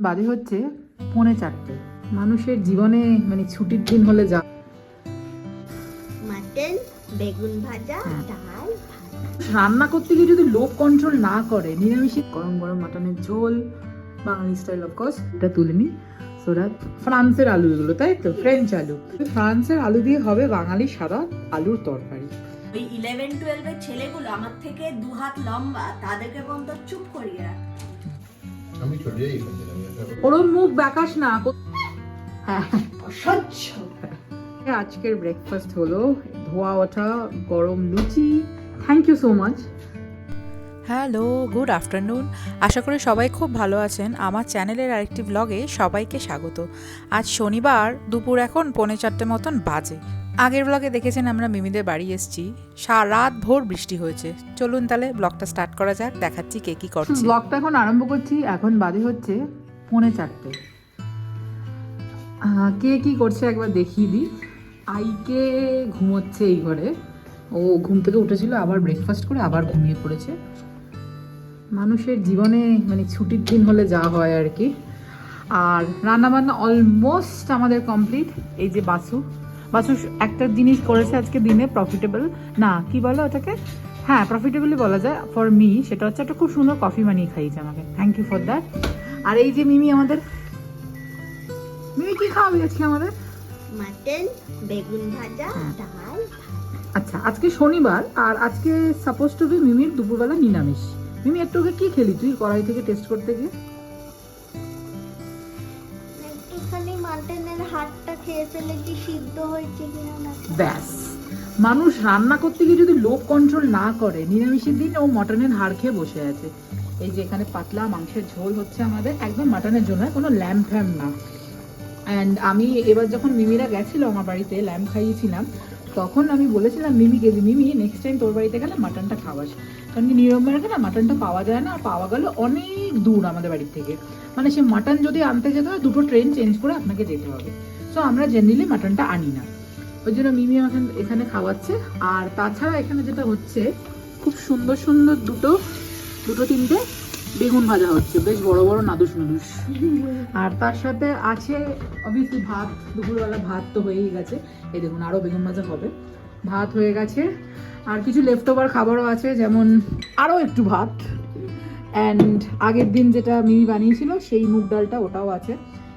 বাজে হচ্ছে পৌনে চারটে। মানুষের জীবনে মানে ছুটির দিন হলে যা মাটন বেগুন ভাজা হ্যাঁ। ডাল রান্না করতে গিয়ে যদি লোক কন্ট্রোল না করে নিরামিষে গরম গরম মাটনের ঝোল বাঙালি স্টাইল অফকোর্স এটা তুলে নি। সোরা ফ্রান্সের আলু এগুলো তাই তো? ফ্রেঞ্চ আলু। ফ্রান্সের আলু দিয়ে হবে বাঙালি সাদা আলুর তরকারি। ওই ইলেভেন টুয়েলভের ছেলেগুলো আমার থেকে দু হাত লম্বা তাদেরকে বন্ধ চুপ করিয়ে রাখ। আমি চলে যাই এখান থেকে ওরম মুখ ব্যাকাশ না। হ্যাঁ। অসহ্য। আজকের ব্রেকফাস্ট হলো ধোয়া ওঠা গরম লুচি। Thank you so much hello good afternoon আশা করি সবাই খুব ভালো আছেন। আমার চ্যানেলের আরেকটি ব্লগে সবাইকে স্বাগত। আজ শনিবার দুপুর এখন পৌনে চারটে মতন বাজে। আগের ব্লগে দেখেছেন আমরা মিমিদের বাড়ি এসেছি। সারা রাত ভোর বৃষ্টি হয়েছে। চলুন তাহলে ব্লগটা স্টার্ট করা যাক দেখাচ্ছি কে কি করছে। ব্লগটা এখন আরম্ভ করছি এখন বাজে হচ্ছে পৌনে চারটে। কে কি করছে একবার দেখিয়ে দিই। আইকে ঘুমোচ্ছে এই ঘরে। ও ঘুম থেকে উঠেছিল আবার ব্রেকফাস্ট করে আবার ঘুমিয়ে পড়েছে। মানুষের জীবনে মানে ছুটির দিন হলে যা হয় আর কি। আর রান্নাবান্না অলমোস্ট আমাদের কমপ্লিট এই যে বাসু বাসু একটা জিনিস করেছে আজকে দিনে প্রফিটেবল না কি বলো ওটাকে? হ্যাঁ প্রফিটেবলই বলা যায় ফর মি সেটা হচ্ছে একটা খুব সুন্দর কফি বানিয়ে খাইয়েছে আমাকে। থ্যাংক ইউ ফর দ্যাট আর এই যে মিমি আমাদের মিমি কি খাওয়াবি আজকে আমাদের? মাটন বেগুন ভাজা হ্যাঁ। ডাল আচ্ছা আজকে শনিবার আর আজকে সাপোজ টু বি মিমির দুপুরবেলা নিরামিষ। মিমি একটু ওকে কি খেলি তুই কড়াই থেকে টেস্ট করতে গিয়ে? একটুখানি মাটনের হাড়টা ব্যাস। মানুষ রান্না করতে গিয়ে যদি লোভ কন্ট্রোল না করে, নিরামিষের দিন ও মটনের হাড় খেয়ে বসে আছে। এই যে এখানে পাতলা মাংসের ঝোল হচ্ছে আমাদের, একদম মাটনের জন্য, কোনো ল্যাম্প ফ্যাম না। অ্যান্ড আমি এবার যখন মিমিরা গেছিল আমার বাড়িতে ল্যাম্প খাইয়েছিলাম, তখন আমি বলেছিলাম মিমিকে যে মিমি নেক্সট টাইম তোর বাড়িতে গেলে মাটনটা খাওয়াস। কারণ কি নিরমবারে না মাটনটা পাওয়া যায় না আর পাওয়া গেল অনেক দূর আমাদের বাড়ির থেকে। মানে সে মাটন যদি আনতে যেতে হয়, দুটো ট্রেন চেঞ্জ করে আপনাকে যেতে হবে। সো আমরা জেনারেলি মাটনটা আনি না। ওই জন্য মিমি আমাকে এখানে খাওয়াচ্ছে। আর তাছাড়া এখানে যেটা হচ্ছে, খুব সুন্দর সুন্দর দুটো দুটো তিনটে বেগুন ভাজা হচ্ছে। বেশ বড় বড় নাদুস নাদুস। আর তার সাথে আছে অবভিয়াসলি ভাত, দুপুরবেলা ভাত তো হয়েই গেছে। এই দেখুন আরও বেগুন ভাজা হবে। ভাত হয়ে গেছে। আর কিছু লেফট ওভার খাবারও আছে, যেমন আরও একটু ভাত। অ্যান্ড আগের দিন যেটা মিমি বানিয়েছিল, সেই মুগ ডালটা ওটাও আছে।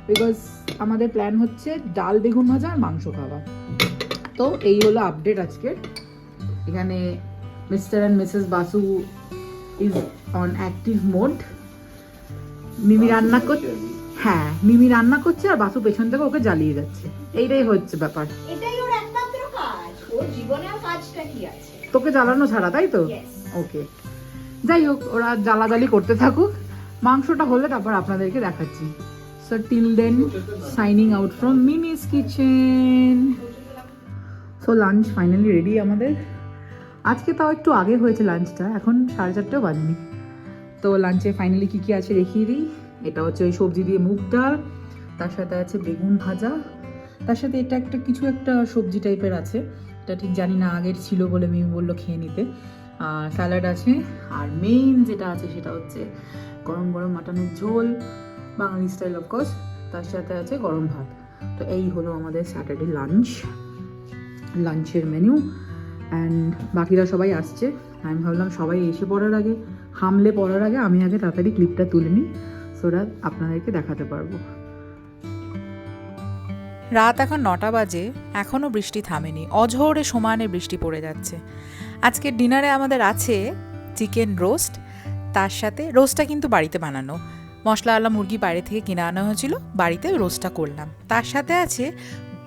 বিকজ আমাদের প্ল্যান হচ্ছে ডাল বেগুন ভাজা আর মাংস খাওয়া। তো এই হলো আপডেট আজকে। এখানে mister and missus Basu is on active mode Mimi রান্না করছে হ্যাঁ মিমি রান্না করছে আর বাসু পেছন থেকে ওকে জ্বালিয়ে যাচ্ছে। এইটাই হচ্ছে ব্যাপার। এটাই ওর একমাত্র কাজ। ওর জীবনে আর কাজটা কি আছে? তোকে জ্বালানো ছাড়া তাই তো? ওকে যাই হোক ওরা জ্বালাজালি করতে থাকুক। মাংসটা হলে তারপর আপনাদেরকে দেখাচ্ছি। So till then signing out from Mimi's kitchen so lunch finally ready আমাদের। আজকে তাও একটু আগে হয়েছে লাঞ্চটা এখন সাড়ে চারটেও বাজেনি। তো লাঞ্চে ফাইনালি কী কী আছে দেখিয়ে দিই। এটা হচ্ছে ওই সবজি দিয়ে মুগ ডাল, তার সাথে আছে বেগুন ভাজা। তার সাথে এটা একটা কিছু একটা সবজি টাইপের আছে। এটা ঠিক জানি না, আগের ছিল বলে মিমি বলল খেয়ে নিতে। আর স্যালাড আছে, আর মেইন যেটা আছে সেটা হচ্ছে গরম গরম মাটনের ঝোল। বাঙালি স্টাইল অফকোর্স তার সাথে আছে গরম ভাত। তো এই হলো আমাদের স্যাটারডে লাঞ্চ লাঞ্চের মেনু অ্যান্ড বাকিরা সবাই আসছে। আমি ভাবলাম সবাই এসে পড়ার আগে, হামলে পড়ার আগে আমি আগে তাড়াতাড়ি ক্লিপটা তুলে নিই সোটা আপনাদেরকে দেখাতে পারব। রাত এখন নটা বাজে এখনও বৃষ্টি থামেনি। অঝোরে সমানে বৃষ্টি পড়ে যাচ্ছে। আজকে ডিনারে আমাদের আছে চিকেন রোস্ট তার সাথে রোস্টটা কিন্তু বাড়িতে বানানো। মশলাওয়ালা মুরগি বাইরে থেকে কিনে আনা হয়েছিল, বাড়িতে রোস্টটা করলাম। তার সাথে আছে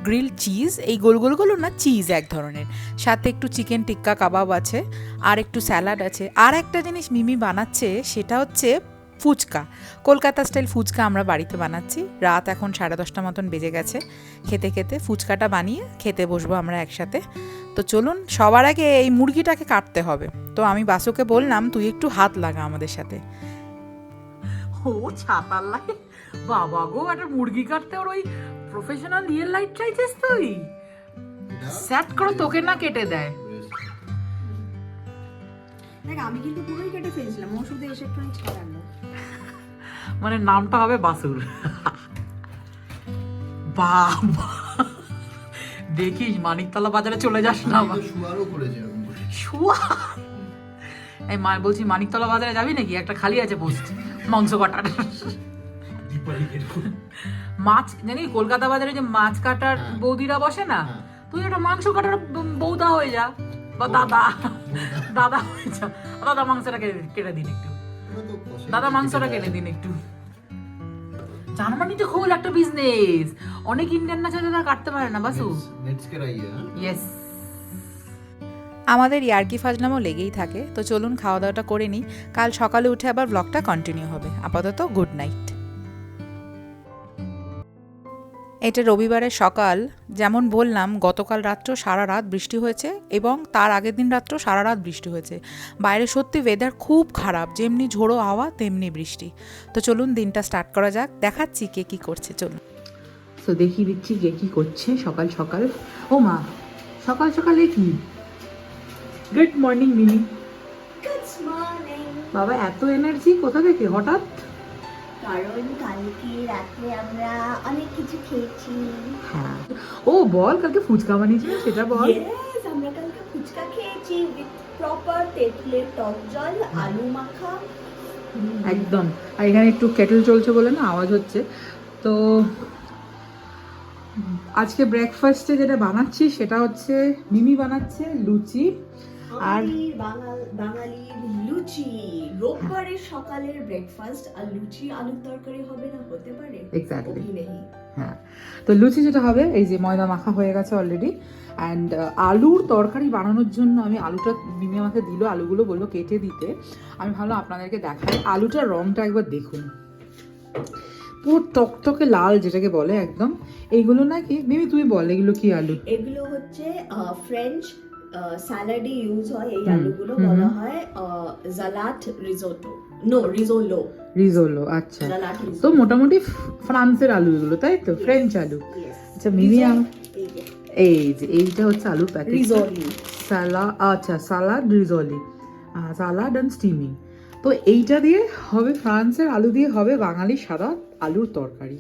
গ্রিল চিজ, এই গোল গোল গোলগুলো না চিজ এক ধরনের। সাথে একটু চিকেন টিক্কা কাবাব আছে, আর একটু স্যালাড আছে। আর একটা জিনিস মিমি বানাচ্ছে, সেটা হচ্ছে ফুচকা। কলকাতা স্টাইল ফুচকা আমরা বাড়িতে বানাচ্ছি। রাত এখন সাড়ে দশটা মতন বেজে গেছে। খেতে খেতে ফুচকাটা বানিয়ে খেতে বসবো আমরা একসাথে। তো চলুন, সবার আগে এই মুরগিটাকে কাটতে হবে। তো আমি বাসুকে বললাম, তুই একটু হাত লাগা আমাদের সাথে। ও ছাতার লাইট বাবা গো একটা মুরগি কাটতে ওর ওই প্রফেশনাল রিয়েল লাইট চাইছিস তুই? সেট করে তোকে না কেটে দেয়। দেখ আমি কিন্তু পুরোই কেটে ফেলছিলাম ও শুধু এসে একটু ছাড়ালো মানে নামটা হবে বাসুর। বাবা। দেখিস মানিকতলা বাজারে চলে যাস না। শুয়ারও করেছে শুয়া এই মা বলছি মানিকতলা বাজারে যাবি নাকি? একটা খালি আছে পোস্ট। মাংস কাটার। মাছ জানি কলকাতা বাজারে যে মাছ কাটার বৌদিরা বসে না তুই একটা মাংস কাটার বৌদা হয়ে যা বা দাদা। দাদা হয়ে যা। দাদা মাংসটা কেটে দিন একটু। দাদা মাংসটা কেটে দিন একটু। জার্মানিতে খুব একটা বিজনেস অনেক ইন্ডিয়ান না কাটতে পারে না বাসু। নেটস কে ইয়েস আমাদের ইয়ার্কি ফাজলামও লেগেই থাকে। তো চলুন খাওয়া দাওয়াটা করে নিই। কাল সকালে উঠে আবার ব্লগটা কন্টিনিউ হবে। আপাতত গুড নাইট এটা রবিবারের সকাল। যেমন বললাম, গতকাল রাত্র সারা রাত বৃষ্টি হয়েছে এবং তার আগের দিন রাত্র সারা রাত বৃষ্টি হয়েছে। বাইরে সত্যি ওয়েদার খুব খারাপ। যেমনি ঝোড়ো হাওয়া, তেমনি বৃষ্টি। তো চলুন দিনটা স্টার্ট করা যাক। দেখাচ্ছি কে কী করছে। চলুন। তো দেখিয়ে দিচ্ছি কে কী করছে সকাল সকাল। ও মা সকাল সকালে কি? Good morning Mini good morning বাবা এত এনার্জি কোথা থেকে? হঠাৎ? কারণ কালকে রাতে আমরা অনেক কিছু খেয়েছি। হ্যাঁ। ও বল কালকে ফুচকা বানিয়েছিল সেটা বল। আমরা কালকে ফুচকা খেয়েছি উইথ প্রপার তেঁতুলের টক জল আলু মাখা। একদম। আর এখানে একটু কেটেল চলছে বলে না আওয়াজ হচ্ছে। তো আজকে ব্রেকফাস্টে যেটা বানাচ্ছি সেটা হচ্ছে মিমি বানাচ্ছে লুচি। আর বাঙালির লুচি। রোববারের সকালের ব্রেকফাস্ট আর লুচি আলুর তরকারি হবে না? হতে পারে? নেই? হ্যাঁ। তো লুচি যেটা হবে এই যে ময়দা মাখা হয়ে গেছে অলরেডি অ্যান্ড আলুর তরকারি বানানোর জন্য আমি আলুটা মিমি আমাকে দিল আলুগুলো বলল কেটে দিতে। আমি ভালো আপনাদেরকে দেখাই। আলুটার রংটা একবার দেখুন। পুরো টকটকে লাল যেটাকে বলে একদম। এইগুলো নাকি মিমি তুই বল এগুলো কি আলু? এগুলো হচ্ছে ফ্রেঞ্চ স্যালাডে ইউজ হয় এই আলুগুলো বলা হয় জালাট রিজোটো নো রিজোলো রিজোলো আচ্ছা। তো মোটামুটি ফ্রান্সের আলু এগুলো তাই তো? ফ্রেঞ্চ আলু। আচ্ছা মিমি এই যে। এইটা হচ্ছে আলুর প্যাকেট রিজোলি সালা আচ্ছা সালাড রিজলি সালাড অ্যান্ড স্টিমিং তো এইটা দিয়ে হবে ফ্রান্সের আলু দিয়ে হবে বাঙালি সাদা আলুর তরকারি।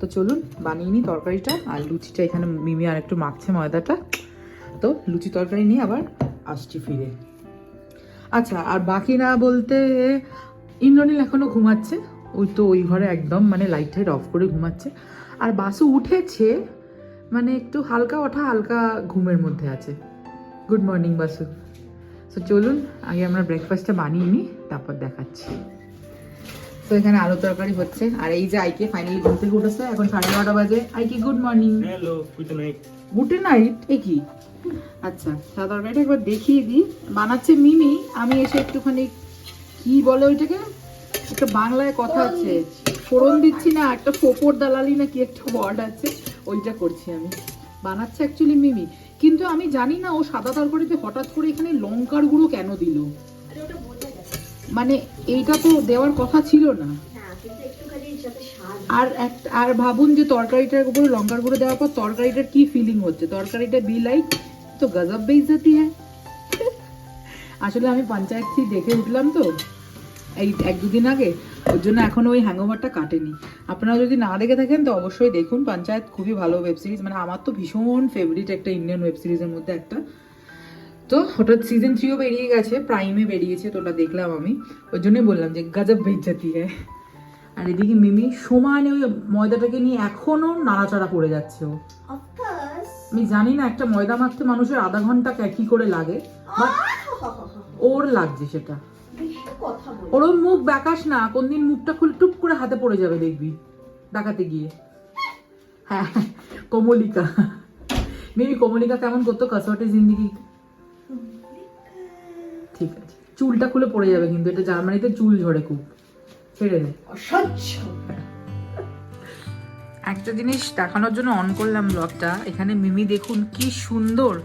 তো চলুন বানিয়ে নিই তরকারিটা। আর লুচিটা এখানে মিমি আর একটু মাখছে ময়দাটা। তো লুচি তরকারি নিয়ে আবার আসছি ফিরে। আচ্ছা আর বাকি না বলতে ইন্দ্রনীল এখনও ঘুমাচ্ছে। ওই তো ওই ঘরে একদম মানে লাইট টাইট অফ করে ঘুমাচ্ছে। আর বাসু উঠেছে মানে একটু হালকা ওঠা, হালকা ঘুমের মধ্যে আছে। Good morning Basu. সো চলুন, আগে আমরা ব্রেকফাস্টটা বানিয়ে নিই, তারপর দেখাচ্ছি। তো এখানে আলু তরকারি হচ্ছে। আর এই যে আইকে ফাইনালি ঘুম থেকে উঠেছে এখন সাড়ে নটা বাজে। আইকে good morning hello good night good night এ কি? আচ্ছা সাদা তরকারিটা একবার দেখিয়ে দিই। বানাচ্ছে মিমি আমি এসে একটুখানি কি বলে ওইটাকে? একটা বাংলায় কথা আছে ফোড়ন দিচ্ছি না একটা ফোপর দালালি না কি একটা ওয়ার্ড আছে। ওইটা করছি আমি। বানাচ্ছে অ্যাকচুয়ালি মিমি। কিন্তু আমি জানি না ও সাদা তরকারিতে হঠাৎ করে এখানে লঙ্কার গুঁড়ো কেন দিল? মানে এইটা তো দেওয়ার কথা ছিল না। আর আর ভাবুন যে তরকারিটার উপরে লঙ্কার গুঁড়ো দেওয়ার পর তরকারিটার কি ফিলিং হচ্ছে? তরকারিটা বি লাইক তো গজব বেইজ্জতি হ্যাঁ? আসলে আমি পঞ্চায়েত দেখে উঠলাম তো এই এক দুদিন আগে ওর জন্য এখনও ওই হ্যাংওভারটা কাটেনি। আপনারা যদি না দেখে থাকেন তো অবশ্যই দেখুন পঞ্চায়েত খুবই ভালো ওয়েব সিরিজ মানে আমার তো ভীষণ ফেভারিট একটা ইন্ডিয়ান ওয়েব সিরিজের মধ্যে একটা। তো হঠাৎ সিজন থ্রিও বেরিয়ে গেছে প্রাইমে বেরিয়েছে তো ওটা দেখলাম আমি। ওই জন্যই বললাম যে গজব বেইজ্জতি হ্যাঁ আর এদিকে মিমি সমানে ওই ময়দাটাকে নিয়ে এখনও নাড়াচাড়া করে যাচ্ছে ও। আমি জানি না একটা ময়দা মাখতে মানুষের আধা ঘণ্টা কি করে লাগে বাট ওর লাগছে সেটা। ওর মুখ ব্যাকাস না কোনদিন মুখটা খুলে টুপ করে হাতে পড়ে যাবে দেখবি ডাকাতে গিয়ে। হ্যাঁ কমলিকা। মিমি কমলিকা কেমন করতো? কসরটে জিন্দিগি চুলটা খুলে পড়ে যাবে কিন্তু এটা জার্মানিতে চুল ঝরে খুব। ছেড়ে দে। অসহ্য। একটা জিনিস দেখানোর জন্য অন করলাম ব্লগটা এখানে মিমি দেখুন কি সুন্দর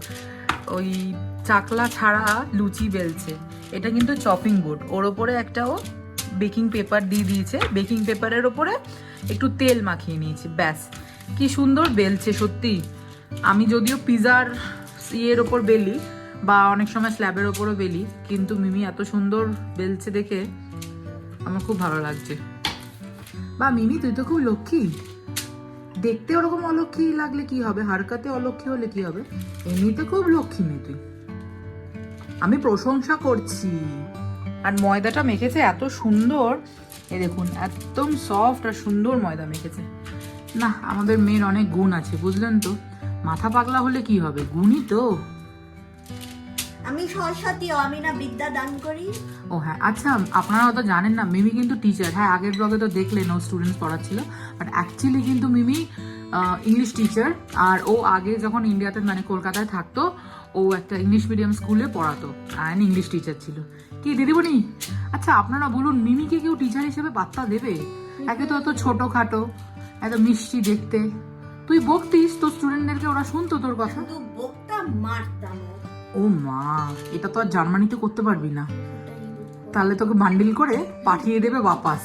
ওই চাকলা ছাড়া লুচি বেলছে। এটা কিন্তু চপিং বোর্ড ওর ওপরে একটা ও বেকিং পেপার দিয়ে দিয়েছে। বেকিং পেপারের ওপরে একটু তেল মাখিয়ে নিয়েছে ব্যাস। কি সুন্দর বেলছে সত্যি। আমি যদিও পিজার ইয়ের ওপর বেলি বা অনেক সময় স্ল্যাবের ওপরও বেলি, কিন্তু মিমি এত সুন্দর বেলছে দেখে আমার খুব ভালো লাগছে। বা মিমি, তুই তো খুব লক্ষ্মী। দেখতে ওরকম অলক্ষ্মী লাগলে কি হবে? হারকাতে অলক্ষ্মী হলে কি হবে? এমনিতে খুব লক্ষ্মী মেয়ে তুই। আমি প্রশংসা করছি। আর ময়দাটা মেখেছে এত সুন্দর। এ দেখুন, একদম সফট আর সুন্দর ময়দা মেখেছে। না, আমাদের মেয়ের অনেক গুণ আছে, বুঝলেন তো? মাথা পাগলা হলে কি হবে? গুণই তো। আমি সরস্বতীও আমি না বিদ্যা দান করি। ও হ্যাঁ আচ্ছা আপনারা অত জানেন না মিমি কিন্তু টিচার হ্যাঁ আগের ব্লগে তো দেখলেন ও স্টুডেন্টস পড়াচ্ছিল। বাট অ্যাকচুয়ালি কিন্তু মিমি ইংলিশ টিচার আর ও আগে যখন ইন্ডিয়াতে মানে কলকাতায় থাকতো ও একটা ইংলিশ মিডিয়াম স্কুলে পড়াতো অ্যান্ড ইংলিশ টিচার ছিল। কি দিদিমণি? আচ্ছা আপনারা বলুন মিমিকে কেউ টিচার হিসেবে পাত্তা দেবে? একে তো অত ছোটোখাটো এত মিষ্টি দেখতে। তুই বকতিস তোর স্টুডেন্টদেরকে ওরা শুনতো তোর কথা। বকতাম মারতাম। ও। মা এটা তো আর জার্মানিতে করতে পারবি না। তাহলে তোকে বান্ডিল করে পাঠিয়ে দেবে বাপাস।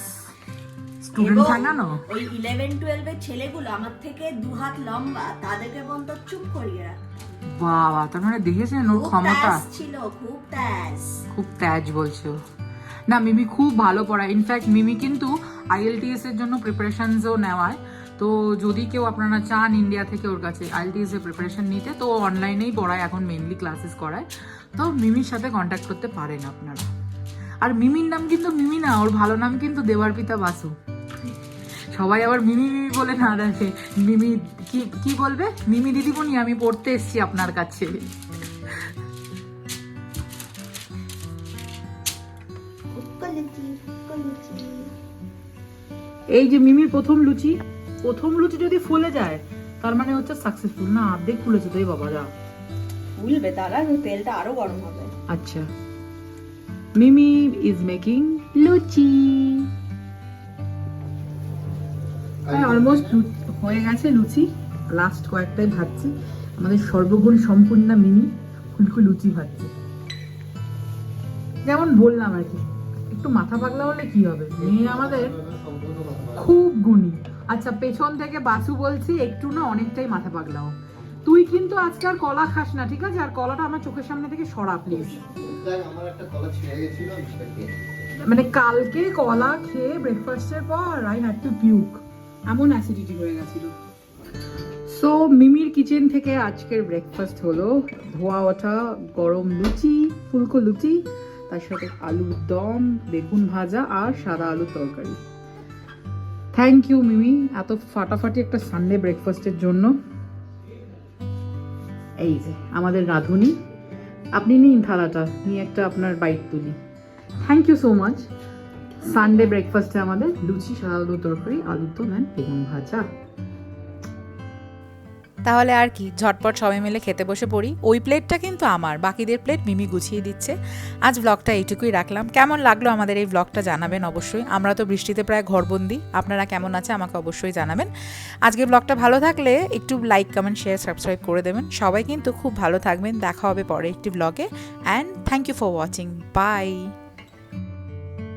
স্টুডেন্ট এবং থাকে ওই ইলেভেন টুয়েলভের ছেলেগুলো আমার থেকে দু হাত লম্বা তাদেরকে বন্ধ চুপ করিয়ে রাখতাম বাবা তার মানে দেখেছেন ওর ক্ষমতা? ছিল খুব ত্যাস খুব ত্যাজ বলছো। না মিমি খুব ভালো পড়ায়। ইনফ্যাক্ট মিমি কিন্তু আইএলটিএস এর জন্য প্রিপারেশনসও নেওয়ায়। তো যদি কেউ আপনারা চান ইন্ডিয়া থেকে ওর কাছে আইএলটিএস এর প্রিপারেশন নিতে তো অনলাইনেই পড়ায় এখন মেনলি ক্লাসেস করায়। তো মিমির সাথে কন্ট্যাক্ট করতে পারেন আপনারা। আর মিমির নাম কিন্তু মিমি না ওর ভালো নাম কিন্তু দেওয়ার পিতা বাসু। সবাই আবার মিমি মিমি বলে না দেখে মিমি কি কি বলবে? মিমি দিদিমণি আমি পড়তে এসছি আপনার কাছে। এই যে মিমির প্রথম লুচি। প্রথম লুচি যদি ফুলে যায় তার মানে হচ্ছে সাকসেসফুল না অর্ধেক ফুলেছে তো এই বাবা যা। ভুলবে তারা তেলটা আরও গরম হবে। আচ্ছা। Mimi is making luchi. Almost হয়ে গেছে লুচি। লাস্ট কয়েকটাই ভাজছে। আমাদের সর্বগুণ সম্পূর্ণ মিমি ফুলকু লুচি ভাজছে। যেমন বললাম আর কি একটু মাথা পাগলা হলে কি হবে? মেয়ে আমাদের খুব গুণী। আচ্ছা পেছন থেকে বাসু বলছি একটু না অনেকটাই মাথা পাগলাও। তুই কিন্তু আজকে আর কলা খাস না ঠিক আছে? আর কলাটা আমার চোখের সামনে থেকে সরা প্লিজ আমার একটা কলা ছিঁড়ে গেছিল আমি সেটা খেয়ে নিই। মানে কালকে কলা খেয়ে ব্রেকফাস্টের পর আই হ্যাড টু পিউক এমন অ্যাসিডিটি হয়ে গেছিল। সো মিমির কিচেন থেকে আজকের ব্রেকফাস্ট হলো। ধোয়া ওঠা গরম লুচি ফুলকো লুচি তার সাথে আলুর দম বেগুন ভাজা আর সাদা আলুর তরকারি। থ্যাংক ইউ মিমি এত ফাটাফাটি একটা সানডে ব্রেকফাস্টের জন্য। এই যে, আমাদের রাঁধুনি। আপনি নিন থালাটা, নিয়ে একটা আপনার বাইট তুলি। Thank you so much Sunday ব্রেকফাস্টে আমাদের লুচি সাদা আলু তরকারি আলু তো নেন বেগুন ভাজা। তাহলে আর কি, ঝটপট সবাই মিলে খেতে বসে পড়ি। ওই প্লেটটা কিন্তু আমার, বাকিদের প্লেট মিমি গুছিয়ে দিচ্ছে। আজ ব্লগটা এইটুকুই রাখলাম। কেমন লাগল আমাদের এই ব্লগটা জানাবেন অবশ্যই। আমরা তো বৃষ্টিতে প্রায় ঘরবন্দি। আপনারা কেমন আছে আমাকে অবশ্যই জানাবেন। আজকে ব্লগটা ভালো থাকলে একটু লাইক কমেন্ট শেয়ার সাবস্ক্রাইব করে দেবেন। সবাই কিন্তু খুব ভালো থাকবেন। দেখা হবে পরে একটি ব্লগে and thank you for watching bye